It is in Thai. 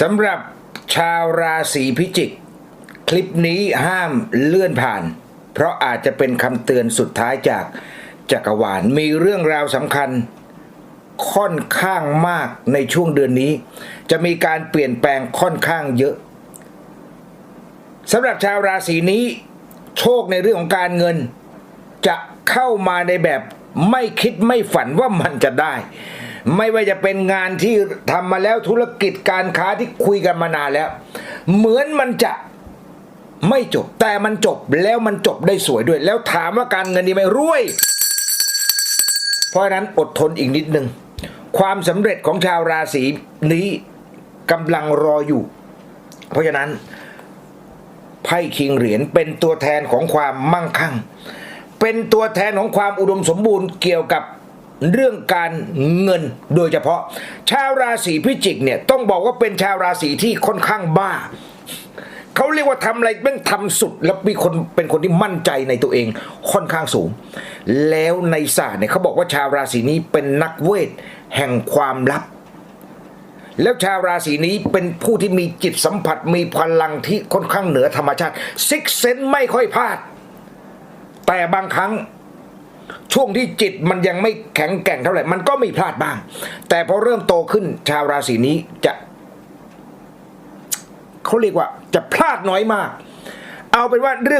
สำหรับชาวราศีพิจิก คลิปนี้ห้ามเลื่อนผ่าน เพราะอาจจะเป็นคำเตือนสุดท้ายจากจักรวาลมีเรื่องราวสำคัญ ค่อนข้างมากในช่วงเดือนนี้ จะมีการเปลี่ยนแปลงค่อนข้างเยอะสำหรับชาวราศีนี้ โชคในเรื่องของการเงิน จะเข้ามาในแบบไม่คิดไม่ฝันว่ามันจะได้ ไม่ว่าจะเป็นงานที่ทำมาแล้วธุรกิจการค้าที่คุยกันมานานแล้ว เหมือนมันจะไม่จบแต่มันจบแล้วมันจบได้สวยด้วย แล้วถามว่าการเงินดีไหมรวย เพราะนั้นอดทนอีกนิดนึง ความสำเร็จของชาวราศีนี้กำลังรออยู่ เพราะฉะนั้นไพ่คิงเหรียญเป็นตัวแทนของความมั่งคั่ง เป็นตัวแทนของความอุดมสมบูรณ์เกี่ยวกับ เรื่องการเงินโดยเฉพาะ ชาวราศีพิจิกเนี่ยต้องบอกว่าเป็นชาวราศีที่ค่อนข้างบ้าเขาเรียกว่าทำอะไรแม่งทำสุด แล้วมีคนเป็นคนที่มั่นใจในตัวเองค่อนข้างสูง แล้วในศาสตร์เนี่ยเขาบอกว่าชาวราศีนี้เป็นนักเวทแห่งความลับ แล้วชาวราศีนี้เป็นผู้ที่มีจิตสัมผัสมีพลังที่ค่อนข้างเหนือธรรมชาติซิกเซนไม่ค่อยพลาด แต่บางครั้ง ช่วงที่จิตมันยังไม่แข็งแกร่งเท่าไหร่มันก็มีพลาดบ้าง แต่พอเริ่มโตขึ้นชาวราศีนี้จะเขาเรียกว่าจะพลาดน้อยมาก เอาเป็นว่าเรื่อง